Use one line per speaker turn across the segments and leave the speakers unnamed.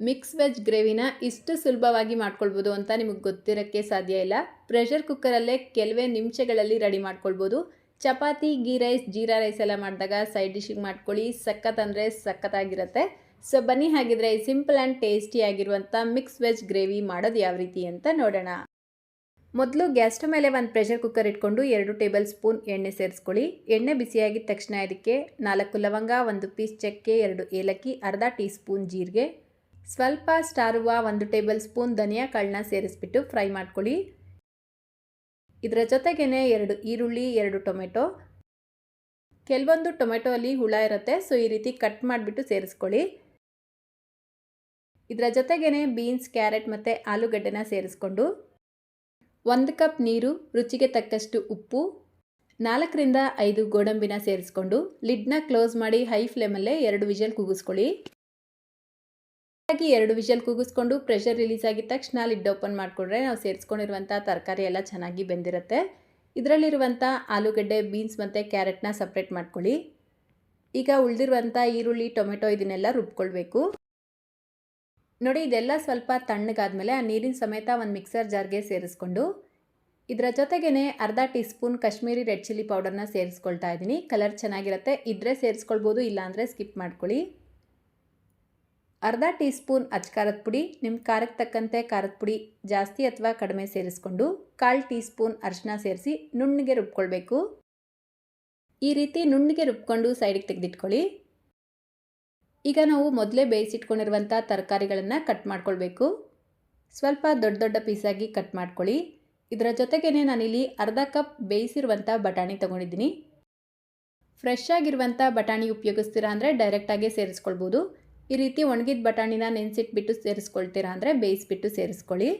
Mix veg ಗ್ರೇವಿನ ಇಷ್ಟು ಸುಲಭವಾಗಿ ಮಾಡ್ಕೊಳ್ಬೋದು ಅಂತ ನಿಮಗೆ ಗೊತ್ತಿರೋಕ್ಕೆ ಸಾಧ್ಯ ಇಲ್ಲ. ಪ್ರೆಷರ್ ಕುಕ್ಕರಲ್ಲೇ ಕೆಲವೇ ನಿಮಿಷಗಳಲ್ಲಿ ರೆಡಿ ಮಾಡ್ಕೊಳ್ಬೋದು. ಚಪಾತಿ, ಗೀ ರೈಸ್, ಜೀರಾ ರೈಸ್ ಎಲ್ಲ ಮಾಡಿದಾಗ ಸೈಡ್ ಡಿಶಿಗೆ ಮಾಡ್ಕೊಳ್ಳಿ. ಸಖತ್ ಅಂದರೆ ಸಖತ್ತಾಗಿರುತ್ತೆ. ಸೊ, ಬನ್ನಿ ಹಾಗಿದ್ರೆ ಸಿಂಪಲ್ ಆ್ಯಂಡ್ ಟೇಸ್ಟಿ ಆಗಿರುವಂಥ ಮಿಕ್ಸ್ ವೆಜ್ ಗ್ರೇವಿ ಮಾಡೋದು ಯಾವ ರೀತಿ ಅಂತ ನೋಡೋಣ. ಮೊದಲು ಗ್ಯಾಸ್ ಸ್ಟವ್ ಮೇಲೆ ಒಂದು ಪ್ರೆಷರ್ ಕುಕ್ಕರ್ ಇಟ್ಕೊಂಡು ಎರಡು ಟೇಬಲ್ ಸ್ಪೂನ್ ಎಣ್ಣೆ ಸೇರಿಸ್ಕೊಳ್ಳಿ. ಎಣ್ಣೆ ಬಿಸಿಯಾಗಿದ ತಕ್ಷಣ ಇದಕ್ಕೆ ನಾಲ್ಕು ಲವಂಗ, ಒಂದು ಪೀಸ್ ಚಕ್ಕೆ, ಎರಡು ಏಲಕ್ಕಿ, ಅರ್ಧ ಟೀ ಸ್ಪೂನ್ ಜೀರಿಗೆ ಸ್ವಲ್ಪ ಸ್ಟಾರುವ ಒಂದು ಟೇಬಲ್ ಸ್ಪೂನ್ ಧನಿಯಾ ಕಾಳನ್ನ ಸೇರಿಸ್ಬಿಟ್ಟು ಫ್ರೈ ಮಾಡ್ಕೊಳ್ಳಿ. ಇದರ ಜೊತೆಗೇನೆ ಎರಡು ಈರುಳ್ಳಿ, ಎರಡು ಟೊಮೆಟೊ. ಕೆಲವೊಂದು ಟೊಮೆಟೊ ಅಲ್ಲಿ ಹುಳ ಇರುತ್ತೆ, ಸೊ ಈ ರೀತಿ ಕಟ್ ಮಾಡಿಬಿಟ್ಟು ಸೇರಿಸ್ಕೊಳ್ಳಿ. ಇದರ ಜೊತೆಗೇ ಬೀನ್ಸ್, ಕ್ಯಾರೆಟ್ ಮತ್ತು ಆಲೂಗಡ್ಡೆನ ಸೇರಿಸ್ಕೊಂಡು ಒಂದು ಕಪ್ ನೀರು, ರುಚಿಗೆ ತಕ್ಕಷ್ಟು ಉಪ್ಪು, ನಾಲ್ಕರಿಂದ ಐದು ಗೋಡಂಬಿನ ಸೇರಿಸ್ಕೊಂಡು ಲಿಡ್ನ ಕ್ಲೋಸ್ ಮಾಡಿ ಹೈ ಫ್ಲೇಮಲ್ಲೇ ಎರಡು ವಿಷಲ್ ಕೂಗಿಸ್ಕೊಳ್ಳಿ ಹಾಗೆ ಎರಡು ವಿಷಲ್ ಕೂಗಿಸ್ಕೊಂಡು ಪ್ರೆಷರ್ ರಿಲೀಸ್ ಆಗಿದ ತಕ್ಷಣ ಲಿಡ್ ಓಪನ್ ಮಾಡಿಕೊಂಡ್ರೆ ನಾವು ಸೇರಿಸ್ಕೊಂಡಿರುವಂಥ ತರಕಾರಿ ಎಲ್ಲ ಚೆನ್ನಾಗಿ ಬೆಂದಿರುತ್ತೆ. ಇದರಲ್ಲಿರುವಂಥ ಆಲೂಗಡ್ಡೆ ಬೀನ್ಸ್ ಮತ್ತು ಕ್ಯಾರೆಟ್ನ ಸಪ್ರೇಟ್ ಮಾಡ್ಕೊಳ್ಳಿ. ಈಗ ಉಳಿದಿರುವಂಥ ಈರುಳ್ಳಿ, ಟೊಮೆಟೊ ಇದನ್ನೆಲ್ಲ ರುಬ್ಕೊಳ್ಬೇಕು. ನೋಡಿ, ಇದೆಲ್ಲ ಸ್ವಲ್ಪ ತಣ್ಣಗಾದ್ಮೇಲೆ ಆ ನೀರಿನ ಸಮೇತ ಒಂದು ಮಿಕ್ಸರ್ ಜಾರ್ಗೆ ಸೇರಿಸ್ಕೊಂಡು ಇದರ ಜೊತೆಗೇ ಅರ್ಧ teaspoon Kashmiri red chilli ಪೌಡರ್ನ ಸೇರಿಸ್ಕೊಳ್ತಾ ಇದ್ದೀನಿ ಕಲರ್ ಚೆನ್ನಾಗಿರುತ್ತೆ. ಇದ್ರೆ ಸೇರಿಸ್ಕೊಳ್ಬೋದು, ಇಲ್ಲಾಂದರೆ ಸ್ಕಿಪ್ ಮಾಡ್ಕೊಳ್ಳಿ. ಅರ್ಧ ಟೀ ಸ್ಪೂನ್ ಅಚ್ಕಾರದ ಪುಡಿ ನಿಮ್ಮ ಖಾರಕ್ಕೆ ತಕ್ಕಂತೆ ಖಾರದ ಪುಡಿ ಜಾಸ್ತಿ ಅಥವಾ ಕಡಿಮೆ ಸೇರಿಸ್ಕೊಂಡು ಕಾಲು ಟೀ ಸ್ಪೂನ್ ಅರಿಶಿನ ಸೇರಿಸಿ ನುಣ್ಣಗೆ ರುಬ್ಕೊಳ್ಬೇಕು. ಈ ರೀತಿ ನುಣ್ಣಗೆ ರುಬ್ಕೊಂಡು ಸೈಡಿಗೆ ತೆಗೆದಿಟ್ಕೊಳ್ಳಿ. ಈಗ ನಾವು ಮೊದಲೇ ಬೇಯಿಸಿಟ್ಕೊಂಡಿರುವಂಥ ತರಕಾರಿಗಳನ್ನು ಕಟ್ ಮಾಡ್ಕೊಳ್ಬೇಕು. ಸ್ವಲ್ಪ ದೊಡ್ಡ ದೊಡ್ಡ ಪೀಸಾಗಿ ಕಟ್ ಮಾಡ್ಕೊಳ್ಳಿ. ಇದರ ಜೊತೆಗೇ ನಾನಿಲ್ಲಿ ಅರ್ಧ ಕಪ್ ಬೇಯಿಸಿರುವಂಥ ಬಟಾಣಿ ತೊಗೊಂಡಿದ್ದೀನಿ. ಫ್ರೆಶ್ ಆಗಿರುವಂಥ ಬಟಾಣಿ ಉಪಯೋಗಿಸ್ತೀರಾ ಅಂದರೆ ಡೈರೆಕ್ಟಾಗಿ ಸೇರಿಸ್ಕೊಳ್ಬೋದು. ಈ ರೀತಿ ಒಣಗಿದ ಬಟಾಣಿನ ನೆನೆಸಿಟ್ಬಿಟ್ಟು ಸೇರಿಸ್ಕೊಳ್ತೀರಾ ಅಂದರೆ ಬೇಯಿಸ್ಬಿಟ್ಟು ಸೇರಿಸ್ಕೊಳ್ಳಿ.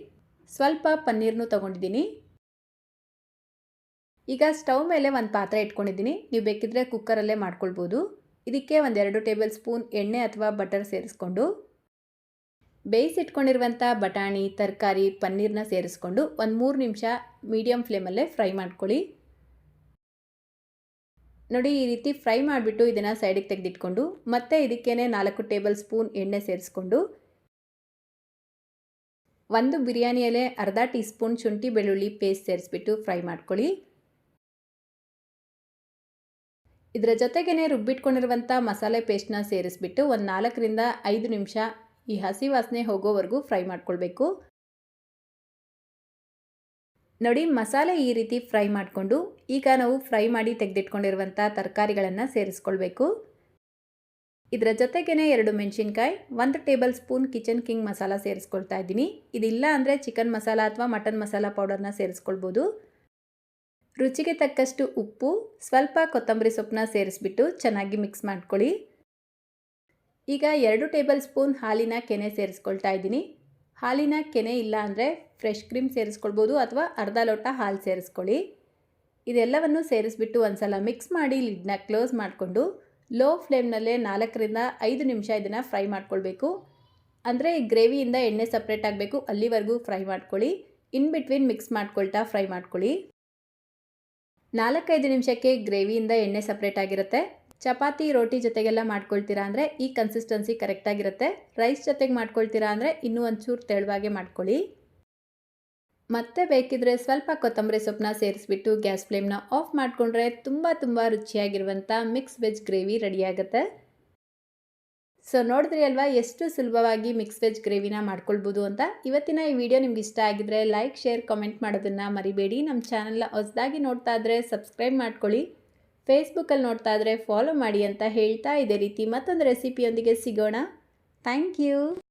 ಸ್ವಲ್ಪ ಪನ್ನೀರ್ನೂ ತೊಗೊಂಡಿದ್ದೀನಿ. ಈಗ ಸ್ಟವ್ ಮೇಲೆ ಒಂದು ಪಾತ್ರೆ ಇಟ್ಕೊಂಡಿದ್ದೀನಿ. ನೀವು ಬೇಕಿದ್ರೆ ಕುಕ್ಕರಲ್ಲೇ ಮಾಡ್ಕೊಳ್ಬೋದು. ಇದಕ್ಕೆ ಒಂದೆರಡು ಟೇಬಲ್ ಸ್ಪೂನ್ ಎಣ್ಣೆ ಅಥವಾ ಬಟರ್ ಸೇರಿಸ್ಕೊಂಡು. ಬೇಯಿಸಿಟ್ಕೊಂಡಿರುವಂಥ ಬಟಾಣಿ, ತರಕಾರಿ, ಪನ್ನೀರ್ನ ಸೇರಿಸ್ಕೊಂಡು ಒಂದು ಮೂರು ನಿಮಿಷ ಮೀಡಿಯಮ್ ಫ್ಲೇಮಲ್ಲೇ ಫ್ರೈ ಮಾಡ್ಕೊಳ್ಳಿ. ನೋಡಿ, ಈ ರೀತಿ ಫ್ರೈ ಮಾಡಿಬಿಟ್ಟು ಇದನ್ನು ಸೈಡಿಗೆ ತೆಗೆದಿಟ್ಕೊಂಡು, ಮತ್ತೆ ಇದಕ್ಕೇನೆ ನಾಲ್ಕು ಟೇಬಲ್ ಸ್ಪೂನ್ ಎಣ್ಣೆ ಸೇರಿಸ್ಕೊಂಡು, ಒಂದು ಬಿರಿಯಾನಿ ಎಲೆ ಅರ್ಧ ಟೀ ಸ್ಪೂನ್ ಶುಂಠಿ ಬೆಳ್ಳುಳ್ಳಿ ಪೇಸ್ಟ್ ಸೇರಿಸ್ಬಿಟ್ಟು ಫ್ರೈ ಮಾಡ್ಕೊಳ್ಳಿ. ಇದರ ಜೊತೆಗೇ ರುಬ್ಬಿಟ್ಕೊಂಡಿರುವಂಥ ಮಸಾಲೆ ಪೇಸ್ಟ್ನ ಸೇರಿಸ್ಬಿಟ್ಟು ಒಂದು ನಾಲ್ಕರಿಂದ ಐದು ನಿಮಿಷ ಈ ಹಸಿ ವಾಸನೆ ಹೋಗೋವರೆಗೂ ಫ್ರೈ ಮಾಡ್ಕೊಳ್ಬೇಕು. ನೋಡಿ, ಮಸಾಲೆ ಈ ರೀತಿ ಫ್ರೈ ಮಾಡಿಕೊಂಡು, ಈಗ ನಾವು ಫ್ರೈ ಮಾಡಿ ತೆಗೆದಿಟ್ಕೊಂಡಿರುವಂಥ ತರಕಾರಿಗಳನ್ನು ಸೇರಿಸ್ಕೊಳ್ಬೇಕು. ಇದರ ಜೊತೆಗೇ ಎರಡು ಮೆಣಸಿನ್ಕಾಯಿ, ಒಂದು tablespoon Kitchen King masala ಸೇರಿಸ್ಕೊಳ್ತಾ ಇದ್ದೀನಿ. ಇದಿಲ್ಲ ಅಂದರೆ ಚಿಕನ್ ಮಸಾಲ ಅಥವಾ ಮಟನ್ ಮಸಾಲ ಪೌಡರ್ನ ಸೇರಿಸ್ಕೊಳ್ಬೋದು. ರುಚಿಗೆ ತಕ್ಕಷ್ಟು ಉಪ್ಪು, ಸ್ವಲ್ಪ ಕೊತ್ತಂಬರಿ ಸೊಪ್ಪನ್ನ ಸೇರಿಸ್ಬಿಟ್ಟು ಚೆನ್ನಾಗಿ ಮಿಕ್ಸ್ ಮಾಡ್ಕೊಳ್ಳಿ. ಈಗ ಎರಡು ಟೇಬಲ್ ಸ್ಪೂನ್ ಹಾಲಿನ ಕೆನೆ ಸೇರಿಸ್ಕೊಳ್ತಾ ಇದ್ದೀನಿ. ಹಾಲಿನ ಕೆನೆ ಇಲ್ಲ ಅಂದರೆ ಫ್ರೆಶ್ ಕ್ರೀಮ್ ಸೇರಿಸ್ಕೊಳ್ಬೋದು ಅಥವಾ ಅರ್ಧ ಲೋಟ ಹಾಲು ಸೇರಿಸ್ಕೊಳ್ಳಿ. ಇದೆಲ್ಲವನ್ನು ಸೇರಿಸ್ಬಿಟ್ಟು ಒಂದ್ಸಲ ಮಿಕ್ಸ್ ಮಾಡಿ ಲಿಡ್ನ ಕ್ಲೋಸ್ ಮಾಡಿಕೊಂಡು ಲೋ ಫ್ಲೇಮ್ನಲ್ಲೇ ನಾಲ್ಕರಿಂದ ಐದು ನಿಮಿಷ ಇದನ್ನು ಫ್ರೈ ಮಾಡ್ಕೊಳ್ಬೇಕು. ಅಂದರೆ ಗ್ರೇವಿಯಿಂದ ಎಣ್ಣೆ ಸಪ್ರೇಟ್ ಆಗಬೇಕು, ಅಲ್ಲಿವರೆಗೂ ಫ್ರೈ ಮಾಡ್ಕೊಳ್ಳಿ. ಇನ್ ಬಿಟ್ವೀನ್ ಮಿಕ್ಸ್ ಮಾಡ್ಕೊಳ್ತಾ ಫ್ರೈ ಮಾಡ್ಕೊಳ್ಳಿ. ನಾಲ್ಕೈದು ನಿಮಿಷಕ್ಕೆ ಗ್ರೇವಿಯಿಂದ ಎಣ್ಣೆ ಸಪ್ರೇಟ್ ಆಗಿರುತ್ತೆ. ಚಪಾತಿ, ರೋಟಿ ಜೊತೆಗೆಲ್ಲ ಮಾಡ್ಕೊಳ್ತೀರಾ ಅಂದರೆ ಈ ಕನ್ಸಿಸ್ಟೆನ್ಸಿ ಕರೆಕ್ಟಾಗಿರುತ್ತೆ ರೈಸ್ ಜೊತೆಗೆ ಮಾಡ್ಕೊಳ್ತೀರಾ ಅಂದರೆ ಇನ್ನೂ ಒಂಚೂರು ತೆಳುವಾಗೆ ಮಾಡ್ಕೊಳ್ಳಿ. ಮತ್ತೆ ಬೇಕಿದ್ರೆ ಸ್ವಲ್ಪ ಕೊತ್ತಂಬರಿ ಸೊಪ್ಪನ್ನ ಸೇರಿಸ್ಬಿಟ್ಟು ಗ್ಯಾಸ್ ಫ್ಲೇಮ್ನ ಆಫ್ ಮಾಡಿಕೊಂಡ್ರೆ ತುಂಬ ತುಂಬ ರುಚಿಯಾಗಿರುವಂಥ ಮಿಕ್ಸ್ ವೆಜ್ ಗ್ರೇವಿ ರೆಡಿಯಾಗುತ್ತೆ ಸೊ ನೋಡಿದ್ರಿ ಅಲ್ವಾ ಎಷ್ಟು ಸುಲಭವಾಗಿ ಮಿಕ್ಸ್ ವೆಜ್ ಗ್ರೇವಿನ ಮಾಡ್ಕೊಳ್ಬೋದು ಅಂತ? ಇವತ್ತಿನ ಈ ವಿಡಿಯೋ ನಿಮ್ಗೆ ಇಷ್ಟ ಆಗಿದ್ರೆ ಲೈಕ್ ಶೇರ್ ಕಮೆಂಟ್ ಮಾಡೋದನ್ನು ಮರಿಬೇಡಿ. ನಮ್ಮ ಚಾನಲ್ನ ಹೊಸದಾಗಿ ನೋಡ್ತಾ ಇದ್ರೆ ಸಬ್ಸ್ಕ್ರೈಬ್ ಮಾಡ್ಕೊಳ್ಳಿ. ಫೇಸ್ಬುಕ್ಕಲ್ಲಿ ನೋಡ್ತಾ ಇದ್ರೆ ಫಾಲೋ ಮಾಡಿ ಅಂತ ಹೇಳ್ತಾ ಇದೇ ರೀತಿ. ಮತ್ತೊಂದು ರೆಸಿಪಿಯೊಂದಿಗೆ ಸಿಗೋಣ. Thank you